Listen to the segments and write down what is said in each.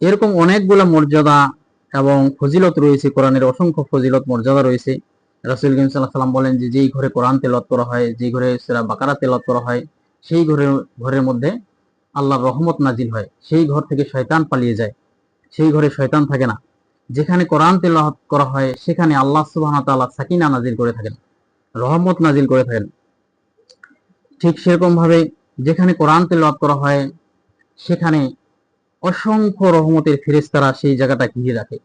এরকম অনেকগুলো মর্যাদা এবং ফজিলত রয়েছে, কোরআনের অসংখ্য ফজিলত, মর্যাদা রয়েছে। রাসুল করিম সাল্লাহ সাল্লাম বলেন যে যেই ঘরে কোরআন তেলত করা হয়, যেই ঘরে সেরা বাকারা তেলত করা হয়, সেই ঘরের ঘরের মধ্যে আল্লাহর রহমত নাজিল হয়। সেই ঘর থেকে শয়তান পালিয়ে যায়। সেই ঘরে শয়তান থাকে না। যেখানে কোরআন তেলাওয়াত করা হয়, সেখানে আল্লাহ ওয়া তাআলা সাকিনা নাজিল করে থাকেন, রহমত নাজিল করে থাকেন। ঠিক সেরকম ভাবে যেখানে কোরআন তেলাওয়াত করা হয়, সেখানে অসংখ্য রহমতের ফেরেশতারা সেই জায়গাটা ঘিরে রাখে।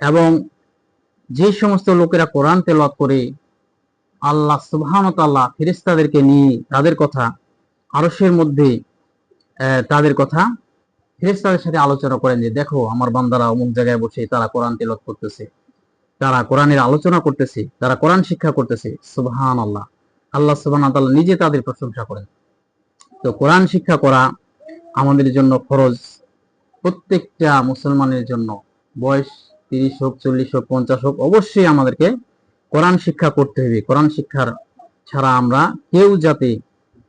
এবং যে সমস্ত লোকেরা কোরআন তেলাওয়াত করে, আল্লাহ তাআলা ফেরেশতাদেরকে নিয়ে তাদের কথা, আরশের মধ্যে তাদের কথা ফেরেশতাদের সাথে আলোচনা করেন যে, দেখো, আমার বান্দারা অমুক জায়গায় বসে তারা কোরআন তেলাওয়াত করতেছে। তারা কোরআনের আলোচনা করতেছে, তারা কোরআন শিক্ষা করতেছে। সুবহান আল্লাহ আল্লাহ তাআলা নিজে তাদের প্রশংসা করেন। তো কোরআন শিক্ষা করা আমাদের জন্য ফরজ। প্রত্যেকটা মুসলমানের জন্য বয়স তিরিশ হোক, চল্লিশ হোক, পঞ্চাশ হোক, অবশ্যই আমাদেরকে কোরআন শিক্ষা করতে হবে। কোরআন শিক্ষার ছাড়া আমরা কেউ যাতে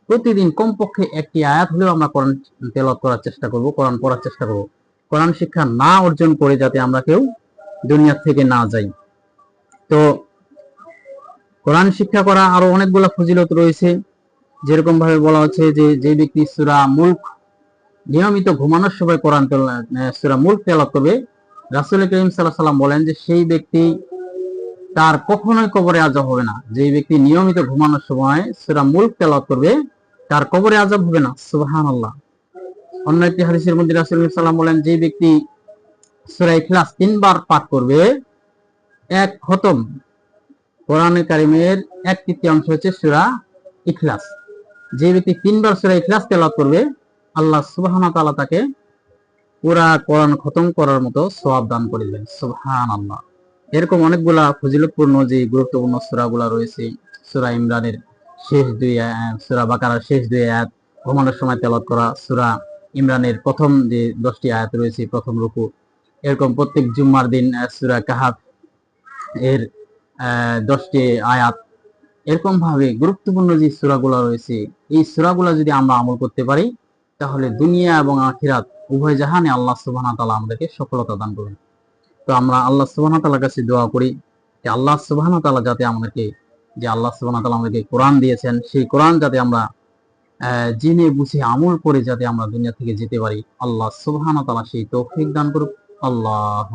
প্রতিদিন কমপক্ষে একটি আয়াত হলেও আমরা কোরআন তেলাওয়াত করার চেষ্টা করব, কোরআন পড়ার চেষ্টা করব। কোরআন শিক্ষা না অর্জন করে যাতে আমরা কেউ দুনিয়া থেকে না যাই। তো কোরআন শিক্ষা করা আরও অনেকগুলো ফজিলত রয়েছে। যেরকম ভাবে বলা হচ্ছে যে যে ব্যক্তি সুরা মুল্ক নিয়মিত ঘুমানোর সময় কোরআন সুরা মুল্ক তেলাওয়াত করবে। রাসূল করিম সাল্লাল্লাহু সাল্লাম বলেন যে, সেই ব্যক্তি তার কখনোই কবরে আজব হবে না। যে ব্যক্তি নিয়মিত ঘুমানোর সময় সুরা মুল্ক তেলাওয়াত করবে, তার কবরে আজব হবে না। সুবহানাল্লাহ। অন্য একটি হাদিসের মধ্যে রাসূল সাল্লাম বলেন যে ব্যক্তি সূরা ইখলাস তিনবার পাঠ করবে, এক খতম। কোরআনে কারিমের এক তৃতীয়াংশ হচ্ছে সূরা ইখলাস। যে ব্যক্তি তিনবার সূরা ইখলাস তেলাওয়াত করবে আল্লাহ সুবহানাহু ওয়া তাআলা তাকে পুরা কোরআন খতম করার মতো সওয়াব দান করে দিবেন সুবহানাল্লাহ। এরকম অনেকগুলা ফজিলতপূর্ণ যে গুরুত্বপূর্ণ সূরাগুলা রয়েছে, সুরা ইমরানের শেষ দুই সূরা বাকারার শেষ দুই আয়াত, ঘুমানোর সময় তেলাওয়াত করা, সুরা ইমরানের প্রথম যে দশটি আয়াত রয়েছে, প্রথম রুকু, এরকম প্রত্যেক জুম্মার দিন সুরা কাহাফ এর দশটি আয়াত এরকম ভাবে গুরুত্বপূর্ণ যে সূরাগুলো রয়েছে, এই সূরাগুলো যদি আমরা আমল করতে পারি তাহলে দুনিয়া এবং আখিরাত উভয় জাহানে আল্লাহ সুবহানাহু ওয়া তাআলা আমাদেরকে সফলতা দান করবেন তো আমরা আল্লাহ সুবহানাহু ওয়া তাআলার কাছে দোয়া করি যে আল্লাহ সুবহানাহু ওয়া তাআলা যাতে আমাদেরকে, যে আল্লাহ সুবহানাহু ওয়া তাআলা আমাদেরকে কোরআন দিয়েছেন, সেই কোরআন যাতে আমরা জেনে বুঝে আমল করে যাতে আমরা দুনিয়া থেকে যেতে পারি। আল্লাহ সুবহানাহু ওয়া তাআলা সেই তৌফিক দান করুক। আল্লাহ